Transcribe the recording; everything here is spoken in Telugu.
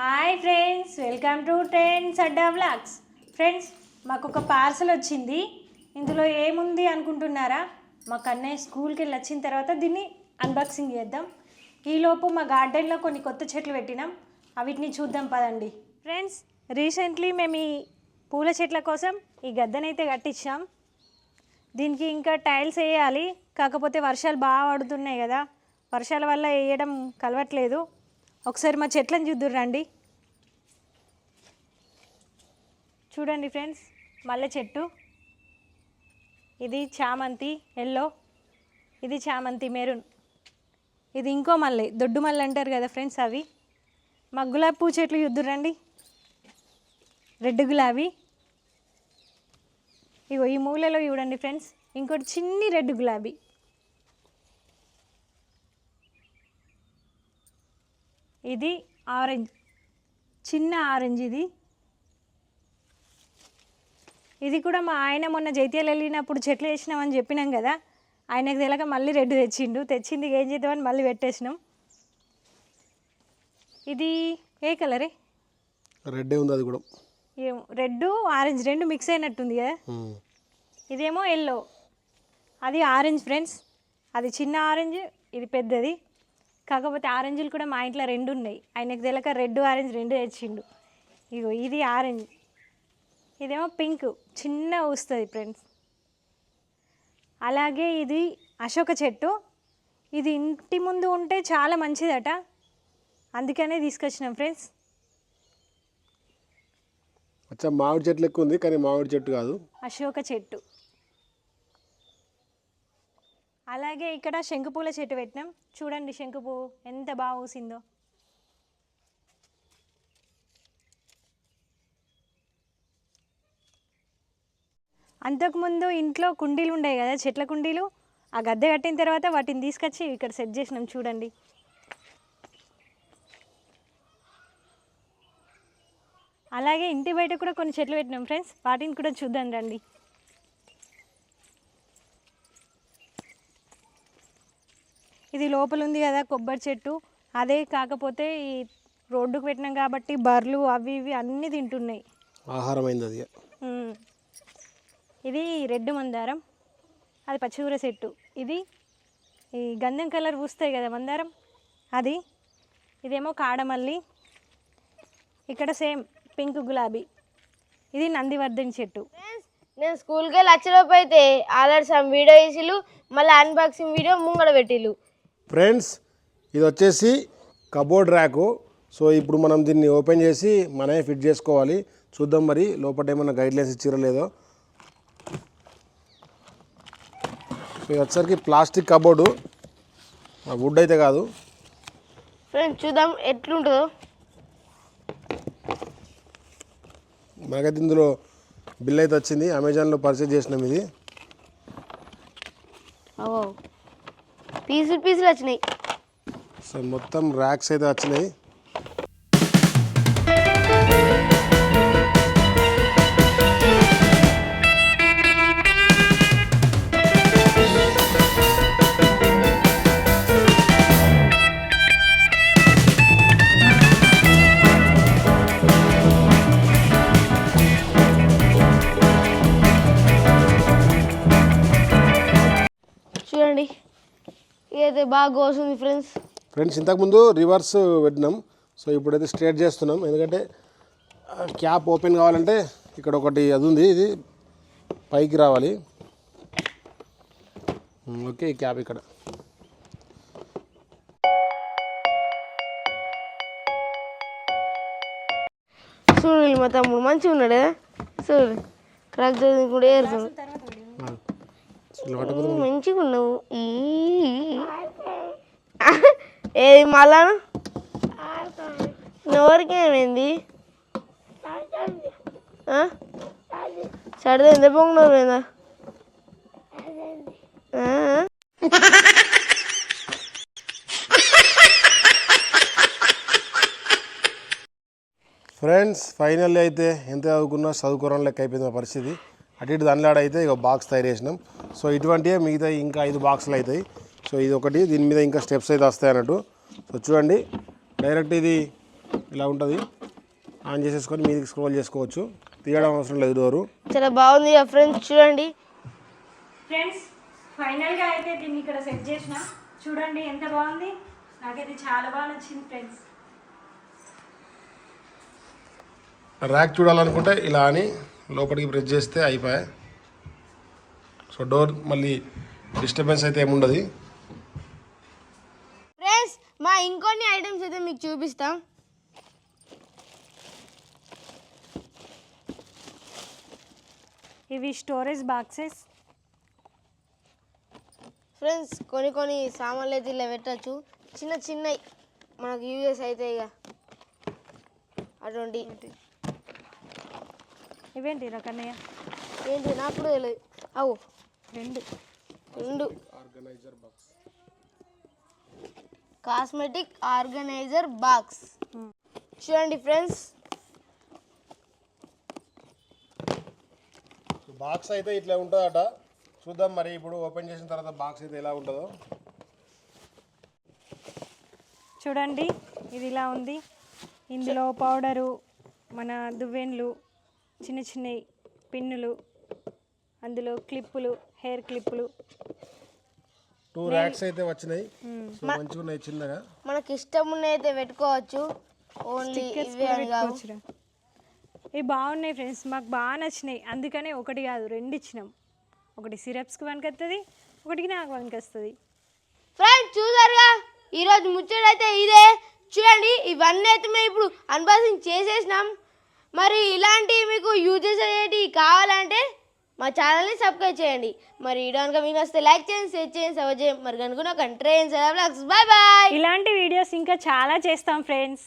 Hi friends welcome to trends Adda vlogs. Friends మాకు ఒక పార్సల్ వచ్చింది. ఇందులో ఏముంది అనుకుంటున్నారా? మా కన్నయ్య స్కూల్కి వెళ్ళి వచ్చిన తర్వాత దీన్ని అన్బాక్సింగ్ చేద్దాం. ఈలోపు మా గార్డెన్లో కొన్ని కొత్త చెట్లు పెట్టినాం. అవిటిని చూద్దాం పదండి. ఫ్రెండ్స్ రీసెంట్లీ మేము ఈ పూల చెట్ల కోసం ఈ గద్దెనైతే కట్టించాం. దీనికి ఇంకా టైల్స్ వేయాలి. కాకపోతే వర్షాలు బాగా పడుతున్నాయి కదా. వర్షాల వల్ల వేయడం కలవట్లేదు. ఒకసారి మా చెట్లను చూద్దురు రండి. చూడండి ఫ్రెండ్స్ మల్లె చెట్టు. ఇది చామంతి ఎల్లో. ఇది చామంతి మెరూన్. ఇది ఇంకో మల్లె దొడ్డు మల్లె అంటారు కదా ఫ్రెండ్స్ అవి. మా గులాబీ పూ చెట్లు చూద్దురు రండి. రెడ్ గులాబీ. ఇగో ఈ మూలలో చూడండి ఫ్రెండ్స్ ఇంకోటి చిన్ని రెడ్ గులాబీ. ఇది ఆరెంజ్ చిన్న ఆరెంజ్ ఇది. ఇది కూడా మా ఆయన మొన్న జైత్యాలు వెళ్ళినప్పుడు చెట్లు వేసినామని చెప్పినాం కదా ఆయనకు తెలియక మళ్ళీ రెడ్ తెచ్చిండు. తెచ్చింది ఏం చేద్దామని మళ్ళీ పెట్టేసినాం. ఇది ఏ కలరే? రెడ్డే ఉంది అది కూడా. ఏమో రెడ్ ఆరెంజ్ రెండు మిక్స్ అయినట్టుంది కదా. ఇదేమో ఎల్లో అది ఆరెంజ్ ఫ్రెండ్స్. అది చిన్న ఆరెంజ్ ఇది పెద్దది. కాకపోతే ఆరెంజ్లు కూడా మా ఇంట్లో రెండు ఉన్నాయి ఆయనకు తెలియక రెడ్ ఆరెంజ్ రెండు తెచ్చిండు. ఇగో ఇది ఆరెంజ్. ఇదేమో పింక్. చిన్న వస్తుంది ఫ్రెండ్స్. అలాగే ఇది అశోక చెట్టు. ఇది ఇంటి ముందు ఉంటే చాలా మంచిదట. అందుకనే తీసుకొచ్చినాం ఫ్రెండ్స్. అచ్చా మామిడి చెట్లు ఎక్కువ ఉంది కానీ మామిడి చెట్టు కాదు. అశోక చెట్టు. అలాగే ఇక్కడ శంకుపూల చెట్టు పెట్టినాం. చూడండి శంకు ఎంత బాగా పూసిందో. అంతకుముందు ఇంట్లో కుండీలు ఉండేవి కదా చెట్ల కుండీలు. ఆ గద్దె కట్టిన తర్వాత వాటిని తీసుకొచ్చి ఇక్కడ సెట్ చేసినాం చూడండి. అలాగే ఇంటి బయట కూడా కొన్ని చెట్లు పెట్టినాం ఫ్రెండ్స్. వాటిని కూడా చూద్దాం రండి. ఇది లోపల ఉంది కదా కొబ్బరి చెట్టు. అదే కాకపోతే ఈ రోడ్డుకు పెట్టినాం కాబట్టి బర్రెలు అవి ఇవి అన్నీ తింటున్నాయి. ఆహారం అయింది అది. ఇది రెడ్ మందారం అది పచ్చికూర చెట్టు. ఇది ఈ గంధం కలర్ పూస్తాయి కదా మందారం? అది. ఇదేమో కాడమల్లి. ఇక్కడ సేమ్ పింక్ గులాబీ. ఇది నందివర్ధన్ చెట్టు. నేను స్కూల్కి వెళ్ళి వచ్చేలోపు అయితే ఆల్రెడీ సమ్ వీడియో వేసిలు మళ్ళీ అన్బాక్సింగ్ వీడియో ముంగడ పెట్టిలు ఫ్రెండ్స్ ఇది వచ్చేసి కబోర్డ్ ర్యాకు. సో ఇప్పుడు మనం దీన్ని ఓపెన్ చేసి మనమే ఫిట్ చేసుకోవాలి. చూద్దాం మరి లోపల ఏమైనా గైడ్లైన్స్ ఇచ్చిరో లేదో. ఇది వచ్చేసరికి ప్లాస్టిక్ కబోర్డు. వుడ్ అయితే కాదు. ఫ్రెండ్స్ చూద్దాం ఎట్లుంటుందో. మనకైతే ఇందులో బిల్ అయితే వచ్చింది. అమెజాన్లో పర్చేజ్ చేసినాం ఇది. పీసులు పీసులు వచ్చినాయి. సో మొత్తం ర్యాక్స్ అయితే వచ్చినాయి. ఇదైతే బాగా కోసుంది ఫ్రెండ్స్. ఫ్రెండ్స్ ఇంతకుముందు రివర్స్ పెట్టినాం. సో ఇప్పుడైతే స్ట్రేట్ చేస్తున్నాం. ఎందుకంటే క్యాప్ ఓపెన్ కావాలంటే ఇక్కడ ఒకటి అది ఉంది. ఇది పైకి రావాలి. ఓకే ఈ క్యాప్ ఇక్కడ. చూడండి మా తమ్ముడు మంచిగా ఉన్నాడు చూడు కరెక్ట్ కూడా ఏరుతాడు మంచిగా ఉన్నావు. ఈ ఏది మళ్ళా ఎవరికి ఏమైంది సరదా ఎంత పొంగినారు ఫ్రెండ్స్ ఫైనల్లీ అయితే ఎంత చదువుకున్నా చదువుకోవడం లెక్క అయిపోయింది మా పరిస్థితి. అటు ఇటు దానిలాడ అయితే ఇక బాక్స్ తయారు చేసినాం. సో ఇటువంటివే మిగతా ఇంకా ఐదు బాక్సులు అవుతాయి. సో ఇది ఒకటి దీని మీద ఇంకా స్టెప్స్ అయితే వస్తాయి అన్నట్టు. సో చూడండి డైరెక్ట్ ఇది ఇలా ఉంటుంది. ఆన్ చేసేసుకొని మీదికి స్క్రోల్ చేసుకోవచ్చు. తీయడం అవసరం లేదు డోరు. చాలా బాగుంది ఫ్రెండ్స్ చూడండి. ఫ్రెండ్స్ ఫైనల్గా అయితే దీన్ని ఇక్కడ సెట్ చేసిన. చూడండి ఎంత బాగుంది. నాకైతే చాలా బాగా నచ్చింది ఫ్రెండ్స్. ర్యాక్ చూడాలనుకుంటే ఇలా అని లోపలికి ప్రెస్ చేస్తే అయిపోయాయి సో డోర్ మళ్ళీ డిస్టర్బెన్స్ అయితే ఏముండదు. ఇంకొన్ని ఐటమ్స్ అయితే మీకు చూపిస్తాం. ఇవి స్టోరేజ్ బాక్సెస్. ఫ్రెండ్స్ కొన్ని కొన్ని సామాన్లు అయితే ఇలా పెట్టచ్చు. చిన్న చిన్నవి మనకు యూజెస్ అయితే ఇక అటువంటి. ఇవేంటి రకన్నయ్య? ఏంటి? నాకు కూడా తెలియదు అవు. రెండు. రెండు. Cosmetic organiser box. చూడండి ఫ్రెండ్స్. బాక్స్ అయితే ఇట్లా ఉంటుందట. చూద్దాం మరి ఇప్పుడు ఓపెన్ చేసిన తర్వాత బాక్స్ అయితే ఎలా ఉంటుందో. చూడండి ఇది ఇలా ఉంది. ఇందులో పౌడరు మన దువ్వెన్లు చిన్న చిన్న పిన్నులు అందులో క్లిప్పులు హెయిర్ క్లిప్పులు. టూ ర్యాక్స్ అయితే వచ్చినాయి. సో మంచిగా ఉన్నాయి చిన్నగా. మనకి ఇష్టం ఉన్న అయితే పెట్టుకోవచ్చు ఓన్లీ ఇవే అని కావు. పెట్టుకోవచ్చురా. ఇవి బాగున్నాయి ఫ్రెండ్స్ మాకు బాగా నచ్చినాయి. అందుకనే ఒకటి కాదు రెండు ఇచ్చినాం. ఒకటి సిరప్స్కి వస్తుంది ఒకటికి నాకు వస్తుంది ఫ్రెండ్స్ చూసారుగా? ఈరోజు ముచ్చటైతే ఇదే. చూడండి ఇవన్నీ అయితే మేము ఇప్పుడు అన్బాక్సింగ్ చేసేసినాం. మరి ఇలాంటివి మీకు యూజెస్ అయ్యేటివి కావాలంటే మా ఛానల్ని సబ్స్క్రైబ్ చేయండి. మరి వీడియో కనుక మీకు వస్తే లైక్ చేయండి షేర్ చేయండి సబ్స్క్రైబ్ చేయండి. మరి కనుక కంట్రీ బాయ్ బాయ్ ఇలాంటి వీడియోస్ ఇంకా చాలా చేస్తాం ఫ్రెండ్స్